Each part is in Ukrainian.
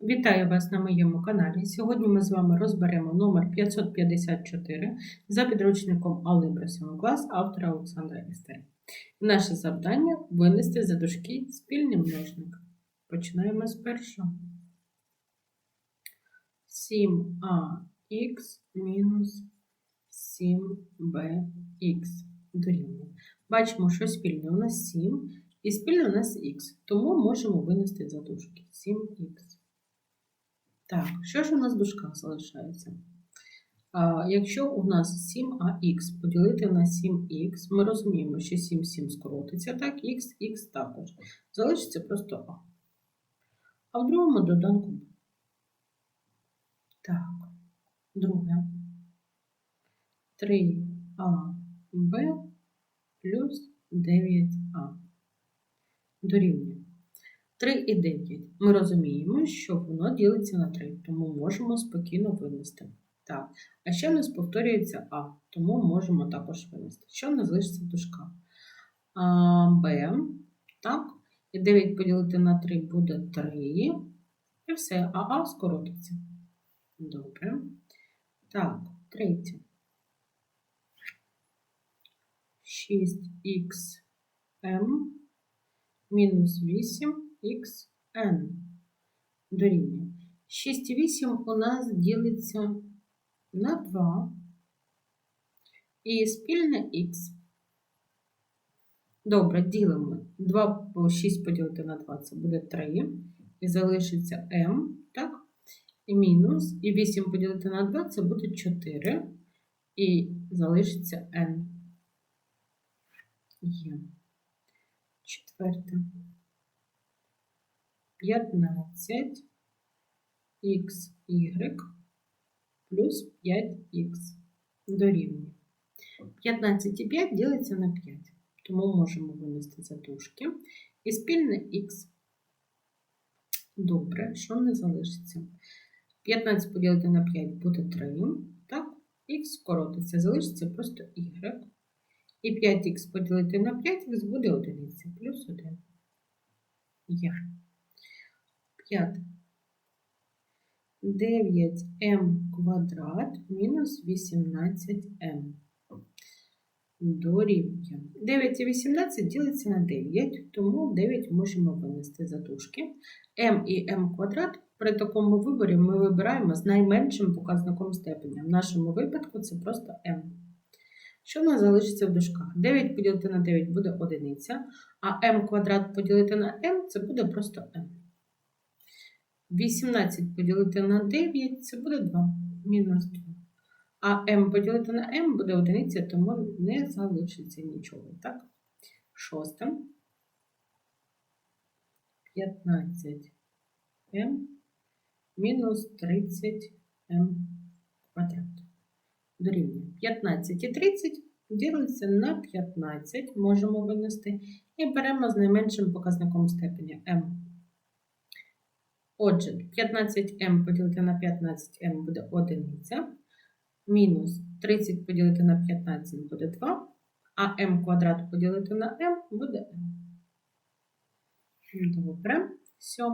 Вітаю вас на моєму каналі. Сьогодні ми з вами розберемо номер 554 за підручником Алгебра 7 клас автора Олександра Істері. Наше завдання винести за дужки спільний множник. Починаємо з першого. 7ax мінус 7bx дорівнює. Бачимо, що спільне у нас 7 і спільне у нас х, тому можемо винести за дужки 7х. Так, що ж у нас в дужках залишається? А, якщо у нас 7ах поділити на 7х, ми розуміємо, що 7 7 скоротиться, так, х, х також. Залишиться просто а. А в другому доданку Б. Так, друге. 3аб плюс 9а. Дорівнює. 3 і 9. Ми розуміємо, що воно ділиться на 3, тому можемо спокійно винести. Так, а ще в нас повторюється А, тому можемо також винести. Що в нас залишиться в дужках? Б, так, і 9 поділити на 3 буде 3, і все, а А скоротиться. Добре. Так, третє. 6х М мінус 8xn дорівнює. 6 і 8 у нас ділиться на 2 і спільне х. Добре, ділимо. 2 по 6 поділити на 2 це буде 3. І залишиться m, так? І мінус. І 8 поділити на 2 це буде 4. І залишиться n. Є. Четверте. 15 xy плюс 5х дорівнює. 15 і 5 ділиться на 5, тому можемо винести задушки. І спільне х. Добре, що не залишиться? 15 поділити на 5 буде 3. Так, х скоротиться, залишиться просто y. І 5х поділити на 5х буде 1, плюс 1. Є. 5. 9m квадрат мінус 18m. Дорівнює. 9 і 18 ділиться на 9, тому 9 можемо винести за дужки. m і m квадрат при такому виборі ми вибираємо з найменшим показником степеня. В нашому випадку це просто m. Що в нас залишиться в дужках? 9 поділити на 9 буде одиниця, а m квадрат поділити на m це буде просто m. 18 поділити на 9 це буде 2, мінус 2. А m поділити на m буде одиниця, тому не залишиться нічого. Так? Шосте. 15m мінус 30m квадрат. Дорівнює. 15 і 30 ділиться на 15, можемо винести, і беремо з найменшим показником степеня m. Отже, 15m поділити на 15m буде 1, мінус 30 поділити на 15 буде 2, а m квадрат поділити на m буде m. Добре, 7.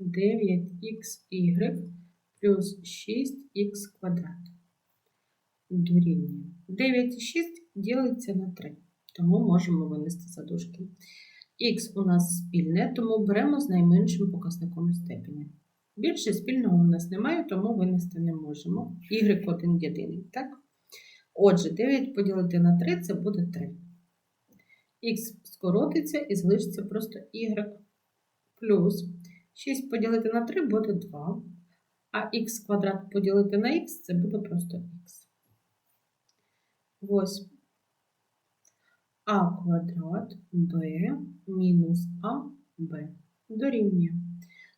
9xy плюс 6х квадрат. Дорівнює. 9 і 6 ділиться на 3, тому можемо винести задушки. Х у нас спільне, тому беремо з найменшим показником степені. Більше спільного у нас немає, тому винести не можемо. Y один єдиний, так? Отже, 9 поділити на 3 це буде 3. Х скоротиться і залишиться просто y плюс 6 поділити на 3 буде 2. А х квадрат поділити на х це буде просто х. 8 а квадрат b мінус аб дорівнює.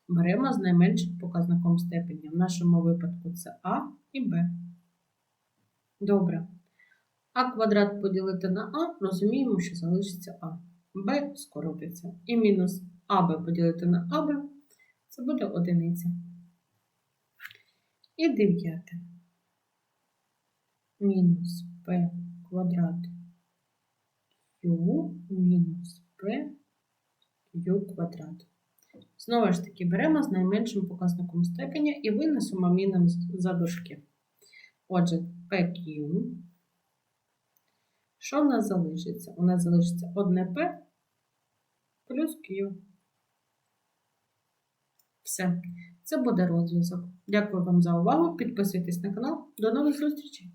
Беремо з найменшим показником степені. В нашому випадку це а і b. Добре. А квадрат поділити на а, розуміємо, що залишиться а. b скоротиться. І мінус аб поділити на аб, це буде одиниця. І дев'яте. Мінус p квадрат q мінус p q квадрат. Знову ж таки, беремо з найменшим показником степеня і винесемо мінус за дужки. Отже, PQ. Що в нас залишиться? У нас залишиться одне P плюс Q. Все. Це буде розв'язок. Дякую вам за увагу. Підписуйтесь на канал. До нових зустрічей!